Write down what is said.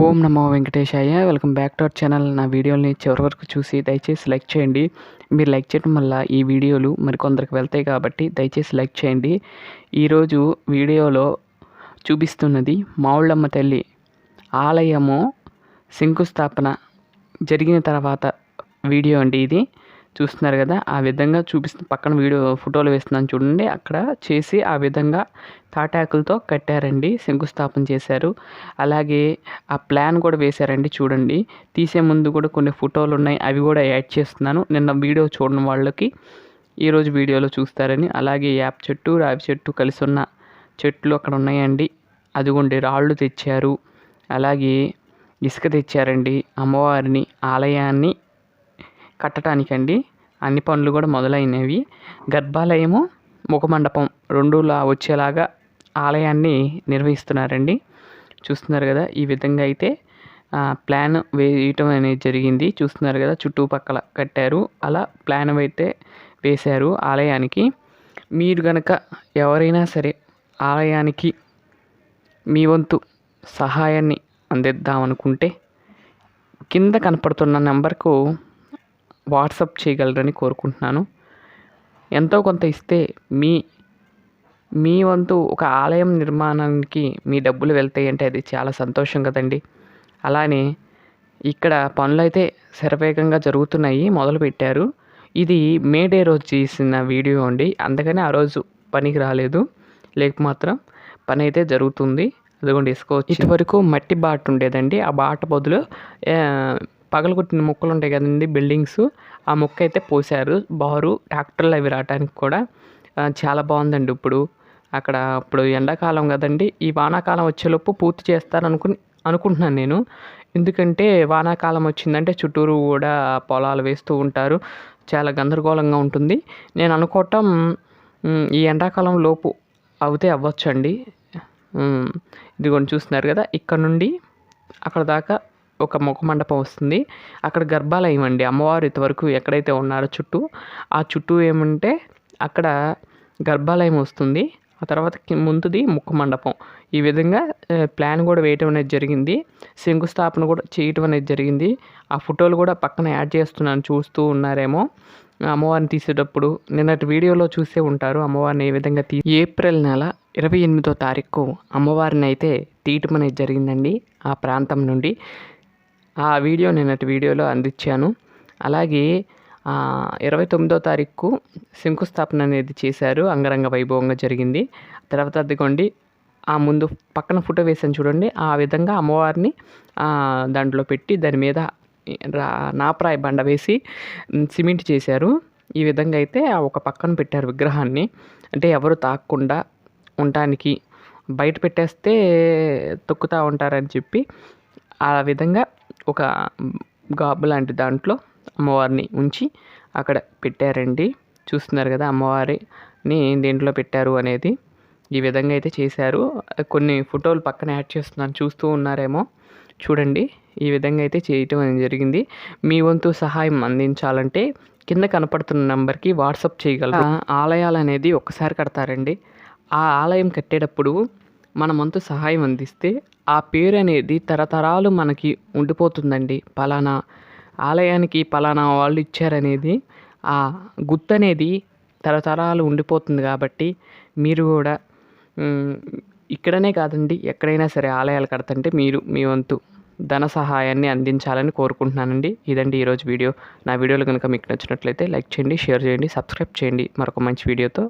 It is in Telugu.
ఓం నమో వెంకటేశాయ. Welcome back to our channel. నా వీడియోని చివరి వరకు చూసి దయచేసి లైక్ చేయండి. మీరు లైక్ చేయడం వల్ల ఈ వీడియోలు మరికొందరికి వెళ్తాయి కాబట్టి దయచేసి లైక్ చేయండి. ఈరోజు వీడియోలో చూపిస్తున్నది మావుళ్ళమ్మ తల్లి ఆలయము శంకుస్థాపన జరిగిన తర్వాత వీడియో అండి ఇది. చూస్తున్నారు కదా ఆ విధంగా చూపిస్తు పక్కన వీడియో ఫోటోలు వేస్తున్నాను చూడండి. అక్కడ చేసి ఆ విధంగా తాటాకులతో కట్టారండి శంకుస్థాపన చేశారు. అలాగే ఆ ప్లాన్ కూడా వేశారండి చూడండి. తీసే ముందు కూడా కొన్ని ఫోటోలు ఉన్నాయి అవి కూడా యాడ్ చేస్తున్నాను. నిన్న వీడియో చూడని వాళ్ళకి ఈరోజు వీడియోలో చూస్తారని. అలాగే యాప్ చెట్టు రావి చెట్టు కలిసి ఉన్న చెట్లు అక్కడ ఉన్నాయండి. అదిగోండి రాళ్ళు తెచ్చారు. అలాగే ఇసుక తెచ్చారండి అమ్మవారిని ఆలయాన్ని కట్టడానికండి. అన్ని పనులు కూడా మొదలైనవి. గర్భాలయము ముఖమండపం రెండులా వచ్చేలాగా ఆలయాన్ని నిర్వహిస్తున్నారండి. చూస్తున్నారు కదా ఈ విధంగా అయితే ప్లాన్ వేయటం అనేది జరిగింది. చూస్తున్నారు కదా చుట్టుపక్కల కట్టారు. అలా ప్లాన్ అయితే వేశారు ఆలయానికి. మీరు కనుక ఎవరైనా సరే ఆలయానికి మీ వంతు సహాయాన్ని అందిద్దామనుకుంటే కింద కనపడుతున్న నెంబర్కు వాట్సప్ చేయగలరని కోరుకుంటున్నాను. ఎంతో కొంత ఇస్తే మీ మీ వంతు ఒక ఆలయం నిర్మాణానికి మీ డబ్బులు వెళ్తాయి అంటే అది చాలా సంతోషం కదండి. అలానే ఇక్కడ పనులు అయితే శరవేగంగా జరుగుతున్నాయి మొదలు పెట్టారు. ఇది మే డే రోజు చేసిన వీడియో అండి. అందుకని ఆ రోజు పనికి రాలేదు. లేక మాత్రం పని అయితే జరుగుతుంది. అదిగోండి ఇసుకోవచ్చు ఇటువరకు మట్టి బాట ఉండేదండి. ఆ బాట బదులు పగలగొట్టిన ముక్కలు ఉంటాయి కదండి బిల్డింగ్స్ ఆ ముక్క అయితే పోసారు బారు ట్రాక్టర్లు అవి రావడానికి కూడా చాలా బాగుందండి ఇప్పుడు. అక్కడ ఇప్పుడు ఎండాకాలం కదండి ఈ వానాకాలం వచ్చేలోపు పూర్తి చేస్తారనుకుని అనుకుంటున్నాను నేను. ఎందుకంటే వానాకాలం వచ్చిందంటే చుట్టూరు కూడా పొలాలు వేస్తూ ఉంటారు. చాలా గందరగోళంగా ఉంటుంది. నేను అనుకోవటం ఈ ఎండాకాలం లోపు అవుతే అవ్వచ్చండి. ఇదిగోండి చూస్తున్నారు కదా ఇక్కడ నుండి అక్కడ దాకా ఒక ముఖ మండపం వస్తుంది. అక్కడ గర్భాలయం అండి అమ్మవారు ఇంతవరకు ఎక్కడైతే ఉన్నారో చుట్టూ ఆ చుట్టూ ఏమంటే అక్కడ గర్భాలయం వస్తుంది. ఆ తర్వాత ముందుది ముఖ మండపం ఈ విధంగా ప్లాన్ కూడా వేయటం అనేది జరిగింది. శంకుస్థాపన కూడా చేయటం అనేది జరిగింది. ఆ ఫోటోలు కూడా పక్కన యాడ్ చేస్తున్నాను. చూస్తూ ఉన్నారేమో. అమ్మవారిని తీసేటప్పుడు నిన్నటి వీడియోలో చూసే ఉంటారు. అమ్మవారిని ఏ విధంగా తీ ఏప్రిల్ నెల ఇరవై ఎనిమిదో తారీఖు అమ్మవారిని అయితే తీయటం అనేది జరిగిందండి ఆ ప్రాంతం నుండి. ఆ వీడియో నిన్నటి వీడియోలో అందించాను. అలాగే ఇరవై తొమ్మిదో తారీఖు శంకుస్థాపన అనేది చేశారు అంగరంగ వైభవంగా జరిగింది. తర్వాత అదిగోండి ఆ ముందు పక్కన ఫోటో వేసాను చూడండి ఆ విధంగా అమ్మవారిని దాంట్లో పెట్టి దాని మీద నాప్రాయ బండ వేసి సిమెంట్ చేశారు. ఈ విధంగా అయితే ఒక పక్కన పెట్టారు విగ్రహాన్ని. అంటే ఎవరు తాకకుండా ఉండటానికి బయట పెట్టేస్తే తొక్కుతూ ఉంటారని చెప్పి ఆ విధంగా ఒక గాబు లాంటి దాంట్లో అమ్మవారిని ఉంచి అక్కడ పెట్టారండి. చూస్తున్నారు కదా అమ్మవారిని దేంట్లో పెట్టారు అనేది. ఈ విధంగా అయితే చేశారు. కొన్ని ఫోటోలు పక్కన యాడ్ చేస్తున్నాను. చూస్తూ ఉన్నారేమో. చూడండి. ఈ విధంగా అయితే చేయటం అనేది జరిగింది. మీ వంతు సహాయం అందించాలంటే కింద కనపడుతున్న నెంబర్కి వాట్సాప్ చేయగలరు. ఆలయాలు అనేది ఒక్కసారి కడతారండి. ఆ ఆలయం కట్టేటప్పుడు మన వంతు సహాయం అందిస్తే ఆ పేరు అనేది తరతరాలు మనకి ఉండిపోతుందండి. పలానా ఆలయానికి పలానా వాళ్ళు ఇచ్చారనేది ఆ గుర్తు అనేది తరతరాలు ఉండిపోతుంది కాబట్టి మీరు కూడా ఇక్కడనే కాదండి ఎక్కడైనా సరే ఆలయాలు కడతంటే మీరు మీ వంతు ధన సహాయాన్ని అందించాలని కోరుకుంటున్నానండి. ఇదండి ఈరోజు వీడియో. నా వీడియోలు కనుక మీకు నచ్చినట్లయితే లైక్ చేయండి షేర్ చేయండి సబ్స్క్రైబ్ చేయండి. మరొక మంచి వీడియోతో